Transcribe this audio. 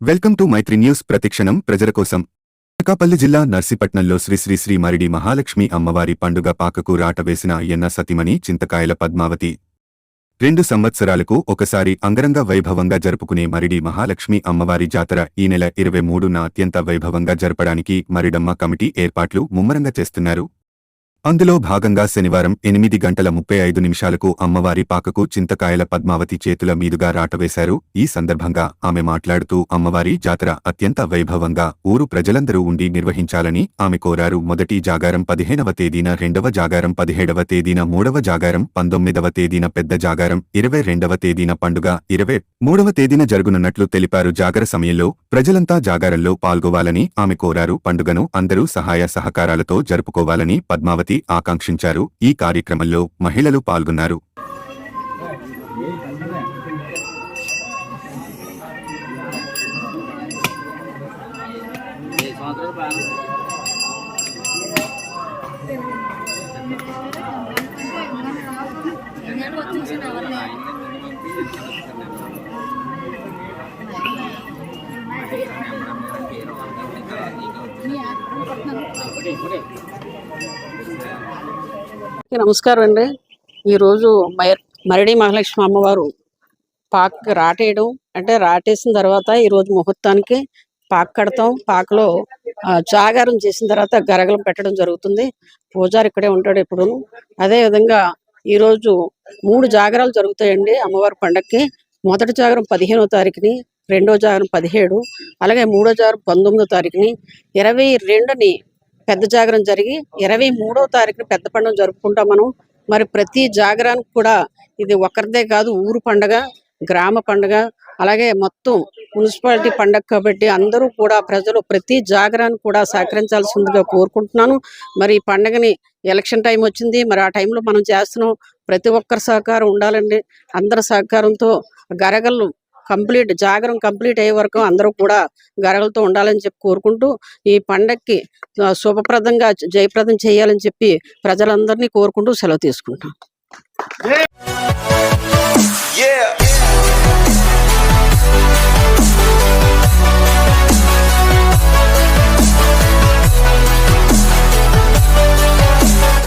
Welcome to Mythri news ప్రతిక్షణం ప్రజల కోసం. అనకాపల్లి జిల్లా నర్సీపట్నంలో శ్రీ శ్రీ శ్రీ మరిడి మహాలక్ష్మి అమ్మవారి పండుగ పాకకు రాట వేసిన సతిమణి చింతకాయల పద్మావతి. రెండు సంవత్సరాలకు ఒకసారి అంగరంగ వైభవంగా జరుపుకునే మరిడి మహాలక్ష్మి అమ్మవారి జాతర ఈ నెల ఇరవై మూడున అత్యంత వైభవంగా జరపడానికి మరిడమ్మ కమిటీ ఏర్పాట్లు ముమ్మరంగా చేస్తున్నారు. అందులో భాగంగా శనివారం ఎనిమిది గంటల ముప్పై ఐదు నిమిషాలకు అమ్మవారి పాకకు చింతకాయల పద్మావతి చేతుల మీదుగా రాటవేశారు ఈ సందర్భంగా ఆమె మాట్లాడుతూ అమ్మవారి జాతర అత్యంత వైభవంగా ఊరు ప్రజలందరూ ఉండి నిర్వహించాలని ఆమె కోరారు. మొదటి జాగారం పదిహేనవ తేదీన రెండవ జాగారం పదిహేడవ తేదీన మూడవ జాగారం పంతొమ్మిదవ తేదీన పెద్ద జాగారం ఇరవై రెండవ తేదీన పండుగ ఇరవై మూడవ తేదీన జరుగునున్నట్లు తెలిపారు. జాగర సమయంలో ప్రజలంతా జాగారంలో పాల్గొవాలని ఆమె కోరారు. పండుగను అందరూ సహాయ సహకారాలతో జరుపుకోవాలని పద్మావతి ఆకాంక్షించారు. ఈ కార్యక్రమంలో మహిళలు పాల్గొన్నారు. ఈ నమస్కారం అండి. ఈరోజు మయర్ మరడి మహాలక్ష్మి అమ్మవారు పాక్ రాటేయడం అంటే రాటేసిన తర్వాత ఈరోజు ముహూర్తానికి పాక్ కడతాం. పాకలో జాగారం చేసిన తర్వాత గరగలం పెట్టడం జరుగుతుంది. పూజారి ఇక్కడే ఉంటాడు ఇప్పుడు అదే విధంగా ఈరోజు మూడు జాగరాలు జరుగుతాయండి అమ్మవారి పండక్కి. మొదటి జాగరం పదిహేనో తారీఖుని రెండో జాగరం పదిహేడు అలాగే మూడో జాగరం పంతొమ్మిదో తారీఖుని. ఇరవై రెండుని పెద్ద జాగరం జరిగి ఇరవై మూడో తారీఖున పెద్ద పండుగ జరుపుకుంటాం మనం. మరి ప్రతి జాగరానికి కూడా ఇది ఒకరిదే కాదు ఊరు పండగ గ్రామ పండగ అలాగే మొత్తం మున్సిపాలిటీ పండగ కాబట్టి అందరూ కూడా ప్రజలు ప్రతి జాగరాన్ని కూడా సహకరించాల్సిందిగా కోరుకుంటున్నాను. మరి ఈ పండగని ఎలక్షన్ టైం వచ్చింది మరి ఆ టైంలో మనం చేస్తున్నాం. ప్రతి ఒక్కరి సహకారం ఉండాలండి. అందరి సహకారంతో గరగలు కంప్లీట్ జాగరం కంప్లీట్ అయ్యే వరకు అందరూ కూడా గరగలతో ఉండాలని చెప్పి కోరుకుంటూ ఈ పండక్కి శుభప్రదంగా జయప్రదం చేయాలని చెప్పి ప్రజలందరినీ కోరుకుంటూ సెలవు తీసుకుంటాం Yeah.